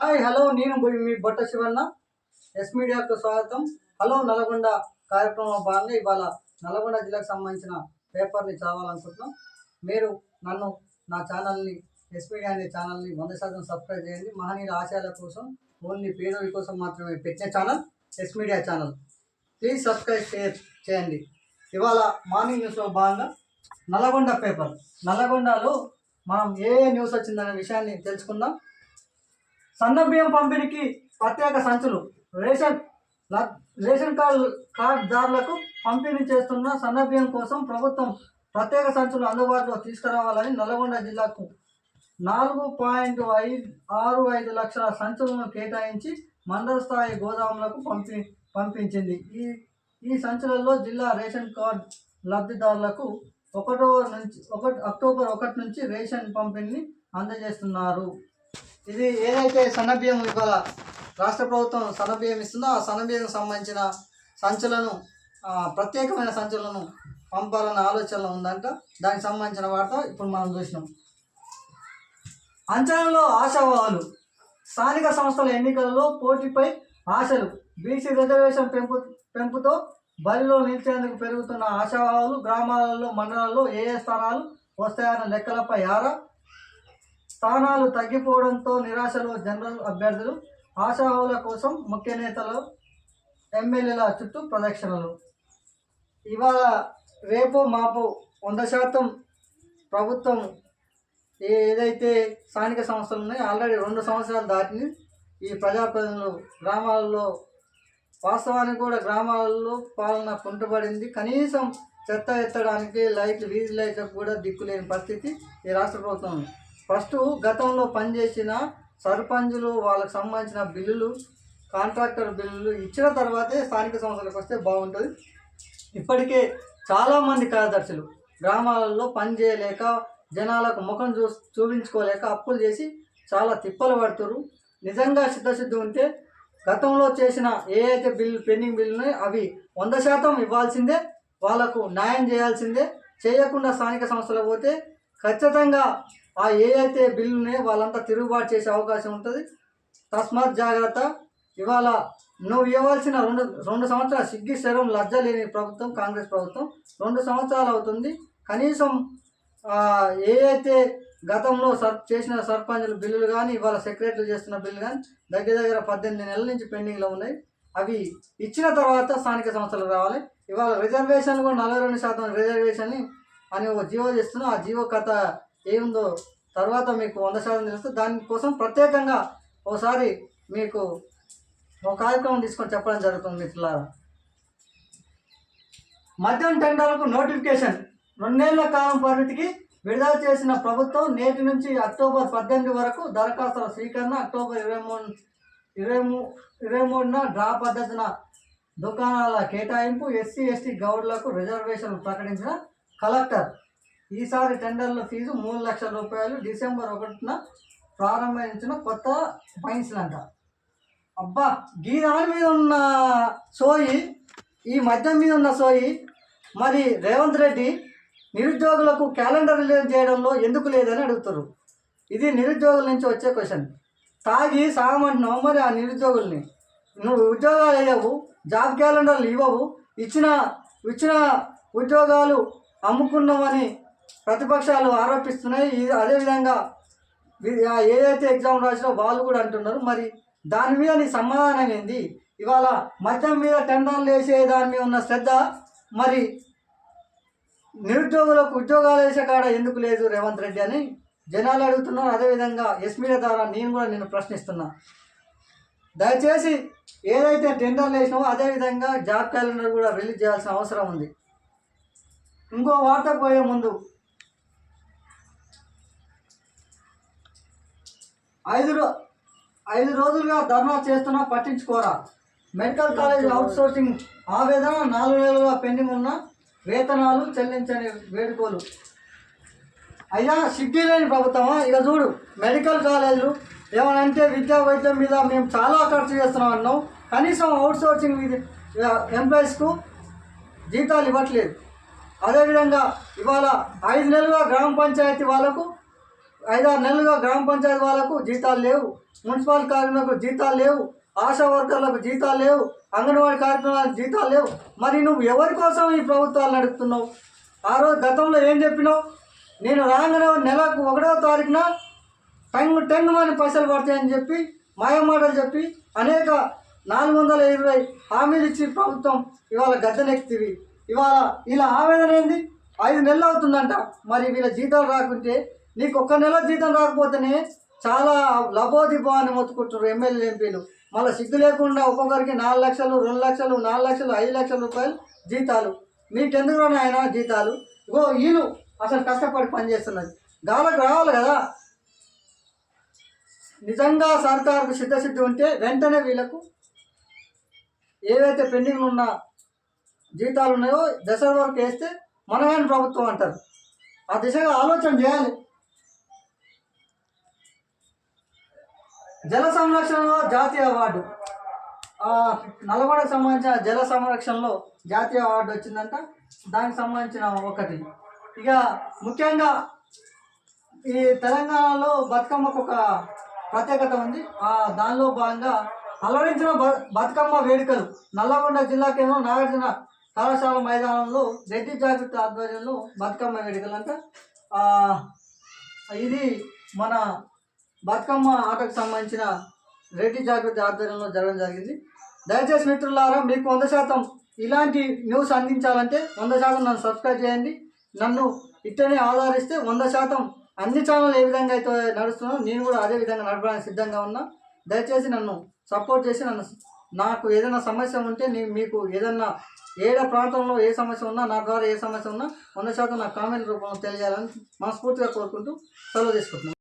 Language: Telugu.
హాయ్ హలో నేను మీ బొట్ట శివన్న. ఎస్ మీడియాకు స్వాగతం. హలో నల్గొండ కార్యక్రమంలో భాగంగా ఇవాళ నల్గొండ జిల్లాకు సంబంధించిన పేపర్ని చదవాలనుకుంటున్నాం. మీరు నన్ను నా ఛానల్ని ఎస్ మీడియా అనే ఛానల్ని వంద శాతం సబ్స్క్రైబ్ చేయండి. మహనీయుల ఆశయాల కోసం ఓన్లీ పేదోడి కోసం మాత్రమే పెట్టే channel S media channel. Please subscribe చేయండి. ఇవాళ మార్నింగ్ న్యూస్లో భాగంగా నల్గొండ పేపర్. నల్గొండలో మనం ఏ న్యూస్ వచ్చిందనే విషయాన్ని తెలుసుకుందాం. సన్న బియ్యం పంపిణీకి ప్రత్యేక సంచులు. రేషన్ ల- రేషన్ కార్డు కార్డుదారులకు పంపిణీ చేస్తున్న సన్న బియ్యం కోసం ప్రభుత్వం ప్రత్యేక సంచులు అందుబాటులో తీసుకురావాలని నల్గొండ జిల్లాకు నాలుగు పాయింట్ ఐదు ఆరు ఐదు లక్షల సంచులను కేటాయించి మండల స్థాయి గోదాములకు పంపి పంపించింది. ఈ ఈ సంచులలో జిల్లా రేషన్ కార్డ్ లబ్ధిదారులకు ఒకటో నుంచి ఒకటి అక్టోబర్ ఒకటి నుంచి రేషన్ పంపిణీని అందజేస్తున్నారు. ఇది ఏదైతే సన్నబియ్యం ఇవాళ రాష్ట్ర ప్రభుత్వం సన్నబియ్యం ఇస్తుందో ఆ సన్నబియ్యం సంబంధించిన సంచులను ప్రత్యేకమైన సంచులను పంపాలన్న ఆలోచనలో ఉందంట. దానికి సంబంధించిన వార్త ఇప్పుడు మనం చూసినాం. అంచనంలో ఆశావాహులు స్థానిక సంస్థల ఎన్నికలలో పోటీపై ఆశలు. బీసీ రిజర్వేషన్ పెంపు పెంపుతో బరిలో నిలిచేందుకు పెరుగుతున్న ఆశావాహులు గ్రామాలలో మండలాల్లో ఏ ఏ స్థానాలు వస్తాయన్న లెక్కలపై ఆరా స్థానాలు తగ్గిపోవడంతో నిరాశలో జనరల్ అభ్యర్థులు ఆశావుల కోసం ముఖ్య నేతలు ఎమ్మెల్యేల చుట్టూ ప్రదక్షిణలు. ఇవాళ రేపు మాపు వంద శాతం ప్రభుత్వం ఏదైతే స్థానిక సంస్థలు ఉన్నాయో ఆల్రెడీ రెండు సంవత్సరాలు దాటిని ఈ ప్రజాప్రతినిధులు గ్రామాల్లో వాస్తవానికి కూడా గ్రామాలలో పాలన కుంటుపడింది. కనీసం చెత్త ఎత్తడానికి లైట్లు వీధి లైట్లకు కూడా దిక్కులేని పరిస్థితి ఈ రాష్ట్ర ప్రభుత్వం ఫస్ట్ గతంలో పనిచేసిన సర్పంచులు వాళ్ళకి సంబంధించిన బిల్లులు కాంట్రాక్టర్ బిల్లులు ఇచ్చిన తర్వాతే స్థానిక సంస్థలకు వస్తే బాగుంటుంది. ఇప్పటికే చాలామంది కార్యదర్శులు గ్రామాలలో పని చేయలేక జనాలకు ముఖం చూ చూపించుకోలేక అప్పులు చేసి చాలా తిప్పలు పడుతురు నిజంగా సిద్ధశుద్ధి ఉంటే గతంలో చేసిన ఏ అయితే బిల్లు పెండింగ్ బిల్లు ఉన్నాయో అవి వంద శాతం ఇవ్వాల్సిందే వాళ్ళకు న్యాయం చేయాల్సిందే. చేయకుండా స్థానిక సంస్థలకు పోతే ఖచ్చితంగా ఆ ఏ అయితే బిల్లు ఉన్నాయో వాళ్ళంతా తిరుగుబాటు చేసే అవకాశం ఉంటుంది. తస్మాత్ జాగ్రత్త. ఇవాళ నువ్వు ఇవ్వాల్సిన రెండు రెండు సంవత్సరాలు సిగ్గి శరం లజ్జ లేని ప్రభుత్వం కాంగ్రెస్ ప్రభుత్వం రెండు సంవత్సరాలు అవుతుంది. కనీసం ఏ అయితే గతంలో సర్ చేసిన సర్పంచుల బిల్లులు కానీ ఇవాళ సెక్రటరీలు చేస్తున్న బిల్లు కానీ దగ్గర దగ్గర పద్దెనిమిది నెలల నుంచి పెండింగ్లో ఉన్నాయి. అవి ఇచ్చిన తర్వాత స్థానిక సంస్థలు రావాలి. ఇవాళ రిజర్వేషన్ కూడా నలభై రెండు శాతం రిజర్వేషన్ అని ఒక జీవో చేస్తున్నాం. ఆ జీవో కథ ఏముందో తర్వాత మీకు వంద శాతం తెలుస్తుంది దానికోసం ప్రత్యేకంగా ఒకసారి మీకు ఒక కార్యక్రమం తీసుకొని చెప్పడం జరుగుతుంది మిత్రులారా. మద్యం టెండర్లకు నోటిఫికేషన్. రెండేళ్ళ కాలం పరిమితికి విడుదల చేసిన ప్రభుత్వం నేటి నుంచి అక్టోబర్ పద్దెనిమిది వరకు దరఖాస్తుల స్వీకరణ అక్టోబర్ ఇరవై మూడు ఇరవై మూ ఇరవై మూడున డ్రా పద్ధతిన దుకాణాల కేటాయింపు ఎస్సీ ఎస్టీ గౌడ్లకు రిజర్వేషన్లు ప్రకటించిన కలెక్టర్ ఈసారి టెండర్ల ఫీజు మూడు లక్షల రూపాయలు. డిసెంబర్ ఒకటిన ప్రారంభించిన కొత్త ఫైన్స్లు అంట అబ్బా ఈ దాని మీద ఉన్న సోయి ఈ మద్యం మీద ఉన్న సోయి మరి రేవంత్ రెడ్డి నిరుద్యోగులకు క్యాలెండర్ రిలీజ్ చేయడంలో ఎందుకు లేదని అడుగుతారు. ఇది నిరుద్యోగుల నుంచి వచ్చే క్వశ్చన్. తాగి సాగమంటున్నావు మరి ఆ నిరుద్యోగుల్ని. నువ్వు ఉద్యోగాలు వేయవు జాబ్ క్యాలెండర్లు ఇవ్వవు ఇచ్చిన ఇచ్చిన ఉద్యోగాలు అమ్ముకున్నామని ప్రతిపక్షాలు ఆరోపిస్తున్నాయి. అదేవిధంగా ఏదైతే ఎగ్జామ్ రాసినో వాళ్ళు కూడా అంటున్నారు. మరి దాని మీద నీ సమాధానం ఏంది? ఇవాళ మద్యం మీద టెండర్లు వేసే దాని మీద ఉన్న శ్రద్ధ మరి నిరుద్యోగులకు ఉద్యోగాలు వేసే కాడ ఎందుకు లేదు రేవంత్ రెడ్డి అని జనాలు అడుగుతున్నారు. అదేవిధంగా ఎస్ మీడియా ద్వారా నేను కూడా నేను ప్రశ్నిస్తున్నా. దయచేసి ఏదైతే టెండర్లు వేసినావో అదేవిధంగా జాబ్ క్యాలెండర్ కూడా రిలీజ్ చేయాల్సిన అవసరం ఉంది. ఇంకో వార్త పోయే ముందు ఐదు రో ఐదు రోజులుగా ధర్నా చేస్తున్నా పట్టించుకోరా. మెడికల్ కాలేజ్ అవుట్ సోర్సింగ్ ఆవేదన నాలుగు నెలలుగా పెండింగ్ ఉన్న వేతనాలు చెల్లించని వేడుకోలు. అయ్యా సిగ్గి లేని ప్రభుత్వమా? ఇక చూడు మెడికల్ కాలేజీలు ఏమనంటే విద్యా వైద్యం మీద మేము చాలా ఖర్చు చేస్తున్నాం అన్నాం కనీసం అవుట్ సోర్సింగ్ ఎంప్లాయీస్కు జీతాలు ఇవ్వట్లేదు. అదేవిధంగా ఇవాళ ఐదు నెలలుగా గ్రామ పంచాయతీ వాళ్ళకు ఐదారు నెలలుగా గ్రామ పంచాయతీ వాళ్ళకు జీతాలు లేవు. మున్సిపల్ కార్మికులకు జీతాలు లేవు. ఆశా వర్కర్లకు జీతాలు లేవు. అంగన్వాడీ కార్యక్రమాలకు జీతాలు లేవు. మరి నువ్వు ఎవరి కోసం ఈ ప్రభుత్వాలు నడుపుతున్నావు? ఆ రోజు గతంలో ఏం చెప్పినావు? నేను రాగానే నెలకు ఒకటో తారీఖున టంగ్ టెన్ మంది పైసలు పడతాయని చెప్పి మాయమాటలు చెప్పి అనేక నాలుగు వందల ఇరవై హామీలు ఇచ్చి ప్రభుత్వం ఇవాళ గద్దెనెక్కివి ఇవాళ ఇలా ఆవేదన ఏంది? ఐదు నెలలు అవుతుందంట. మరి వీళ్ళ జీతాలు రాకుంటే నీకు ఒక్క నెల జీతం రాకపోతేనే చాలా లబోదిబో అని మొత్తుకుంటారు ఎమ్మెల్యే ఎంపీలు. మళ్ళీ సిగ్గు లేకుండా ఒక్కొక్కరికి నాలుగు లక్షలు రెండు లక్షలు నాలుగు లక్షలు ఐదు లక్షల రూపాయలు జీతాలు. మీకెందుకు ఆయన జీతాలు? ఇగో వీళ్ళు అసలు కష్టపడి పనిచేస్తున్నది. గాలకు రావాలి కదా. నిజంగా సర్కారుకు సిద్ధశుద్ధి ఉంటే వెంటనే వీళ్ళకు ఏవైతే పెండింగ్ ఉన్న జీతాలు ఉన్నాయో దశ వరకు వేస్తే మనమైన ప్రభుత్వం అంటారు? ఆ దిశగా ఆలోచన చేయాలి. జల సంరక్షణలో జాతీయ అవార్డు. ఆ, నల్గొండకు సంబంధించిన జల సంరక్షణలో జాతీయ అవార్డు వచ్చిందంట. దానికి సంబంధించిన ఒకటి. ఇక ముఖ్యంగా ఈ తెలంగాణలో బతుకమ్మకు ఒక ప్రత్యేకత ఉంది. ఆ దానిలో భాగంగా అలరించిన బతుకమ్మ వేడుకలు. నల్లగొండ కేంద్రం నాగార్జున కళాశాల మైదానంలో రెడ్డి జాగ్రత్త ఆధ్వర్యంలో బతుకమ్మ వేడుకలు అంట ఇది మన బతుకమ్మ ఆటకు సంబంధించిన రెడ్డి జాగ్రత్త ఆధ్వర్యంలో జరగడం జరిగింది. దయచేసి మిత్రులారా మీకు వంద శాతం ఇలాంటి న్యూస్ అందించాలంటే వంద శాతం నన్ను సబ్స్క్రైబ్ చేయండి. నన్ను ఇట్టనే ఆధారిస్తే వంద శాతం అన్ని ఛానల్ ఏ విధంగా అయితే నడుస్తున్నా నేను కూడా అదే విధంగా నడపడానికి సిద్ధంగా ఉన్నా. దయచేసి నన్ను సపోర్ట్ చేసి నన్ను నాకు ఏదైనా సమస్య ఉంటే నేను మీకు ఏదన్నా ఏడ ప్రాంతంలో ఏ సమస్య ఉన్నా నా ద్వారా ఏ సమస్య ఉన్నా వంద శాతం నా కామెంట్ రూపంలో తెలియాలని మనస్ఫూర్తిగా కోరుకుంటూ సెలవు తీసుకుంటున్నాను.